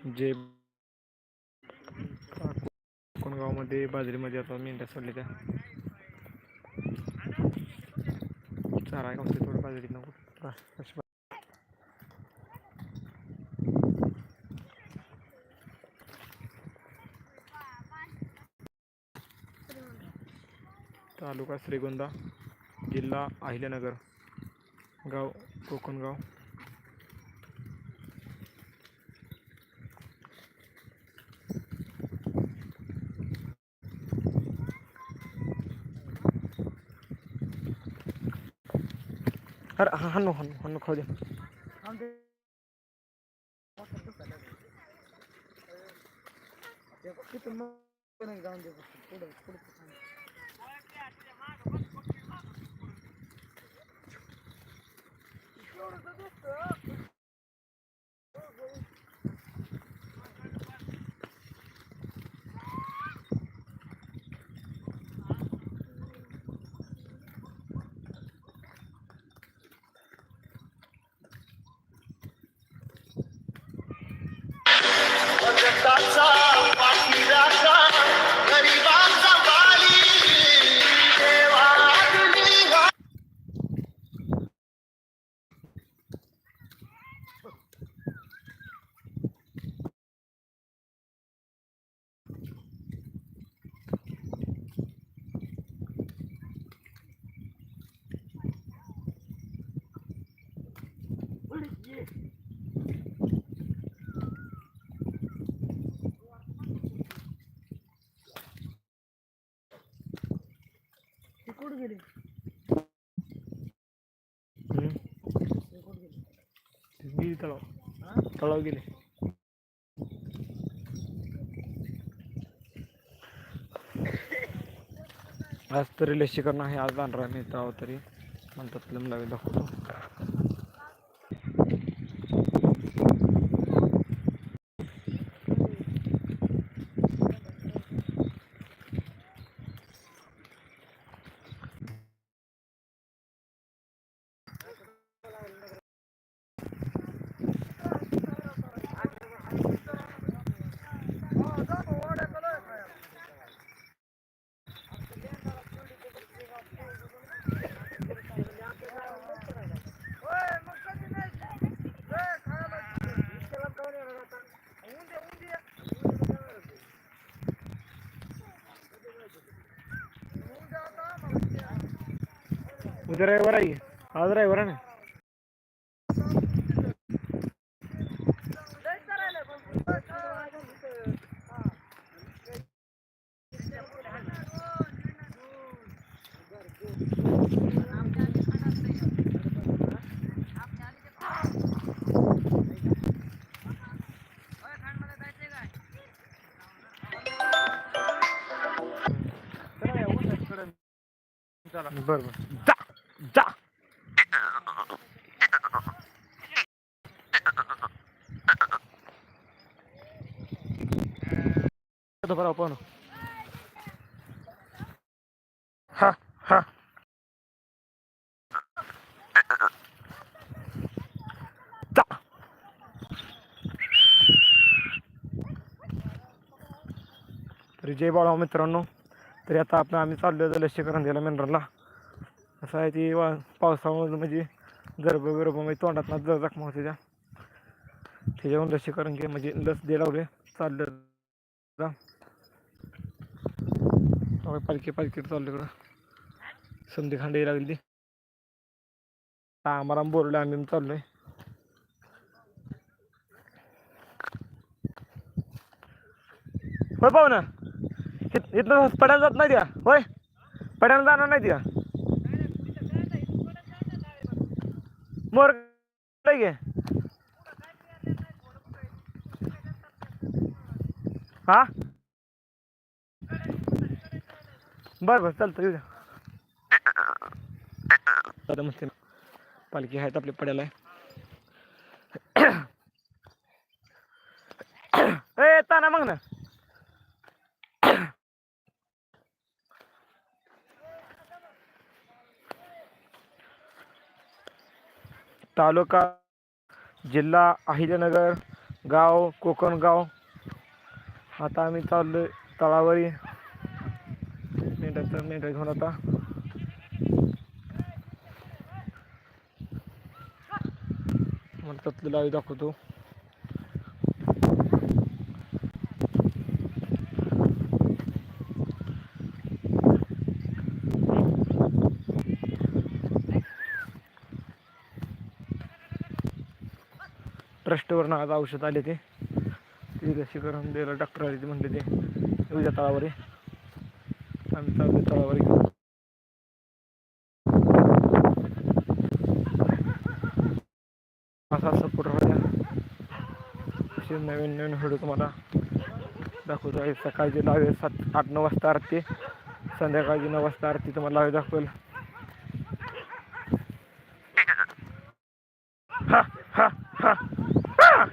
जे कोणगावमध्ये बाजरीमध्ये आता मेंढ्या सोडल्या त्या. चारा गावते थोडं बाजरी नको. तालुका श्रीगोंदा जिल्हा अहिल्यानगर गाव कोकणगाव. ಹಣ್ಣು ಹಣ್ಣು ಹಣ್ಣು ಹೌದು गेली तलाव तलाव गेले आज तरी लसीकरण आहे आज जाणार आहे मित्र तरी. म्हणतात लम दाखवतो रविवार आहे. आज रविवार आहे ना? बरं बरं. जा. जा. तो बरं आपण. हा हा. जा. तरी जय बाळा मित्रांनो. तरी आता आपण आम्ही चाललो होतो लसीकरण दिला मेंढराला. असं आहे ती वा पावसामुळे म्हणजे गरब गरब म्हणजे तोंडात जर जखमा होते त्या. त्याच्यावरून लसीकरण घे म्हणजे लस दे लावले चाललं. जा. पालखी पालखी चाललं इकडं. संधी खांडी लागली. आम्हाला बोलले आम्ही चाललोय. होय पाहू ना इत- इथनं पड्याला जात नाही त्या. होय पड्याला जाणार नाही त्या. घे हा? बर बर चालतं येऊ द्या दादा मस्त पालखी आहेत आपल्या पड्याला. येता ना मग ना. तालुका जिल्हा अहिल्यानगर गाव कोकण गाव आता आम्ही चाललोय तळावरी. मेंढ्याचा मेंढ्या घेऊन आता. म्हणतात लावी दाखवतो. ट्रस्टवरनं आज औषध आले ते. लसीकरण द्यायला डॉक्टर आले ते म्हणले ते. उद्या तळावर आहे. आम्ही चालू तळावर घेऊन असा सपोर्ट राहत्या असे नवीन नवीन व्हिडिओ तुम्हाला दाखवतो आहे. सकाळची लावे सात आठ नऊ वाजता आरती संध्याकाळची नऊ वाजता आरती तुम्हाला लावे दाखवेल. हा हा हा. हा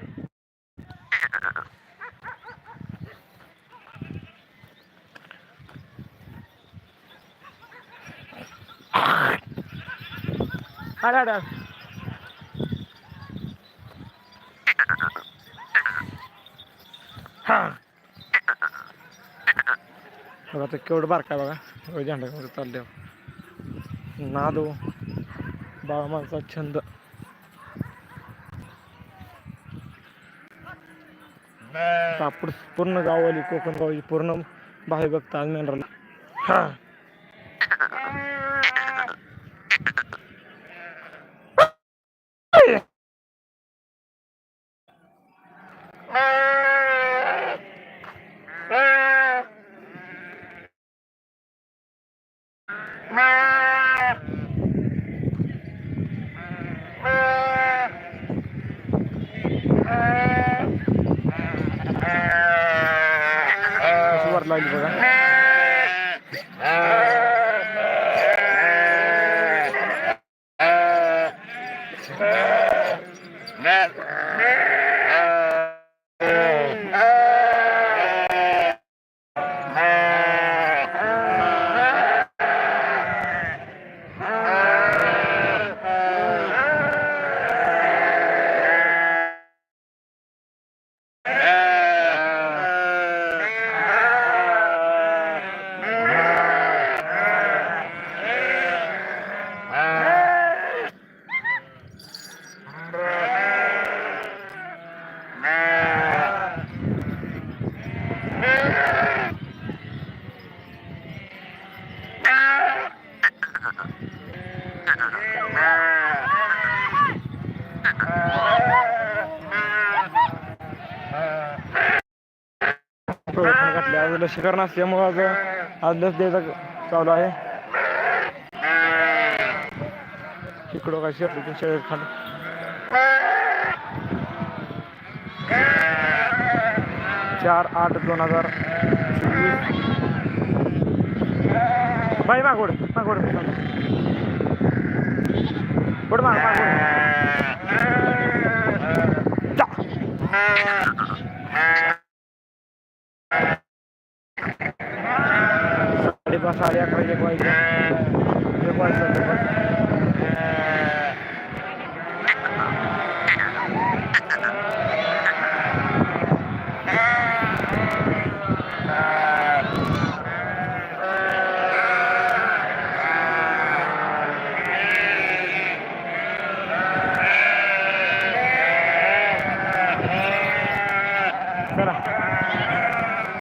अरे अरे हा बघा ते केवढं बारका आहे बघा झेंडा पूर्ण गाववाली कोकण गावाची पूर्ण बाहेर बघता आज मेंढराला हा. बघा लसीकरण असल्यामुळं आज आज लस द्यायचा चालू आहे. इकडं काय शेती शेळी खाली. चार आठ दोन हजार चोवीस. बाई मागोड मागोड गुड माग मागोड pasar ya llegó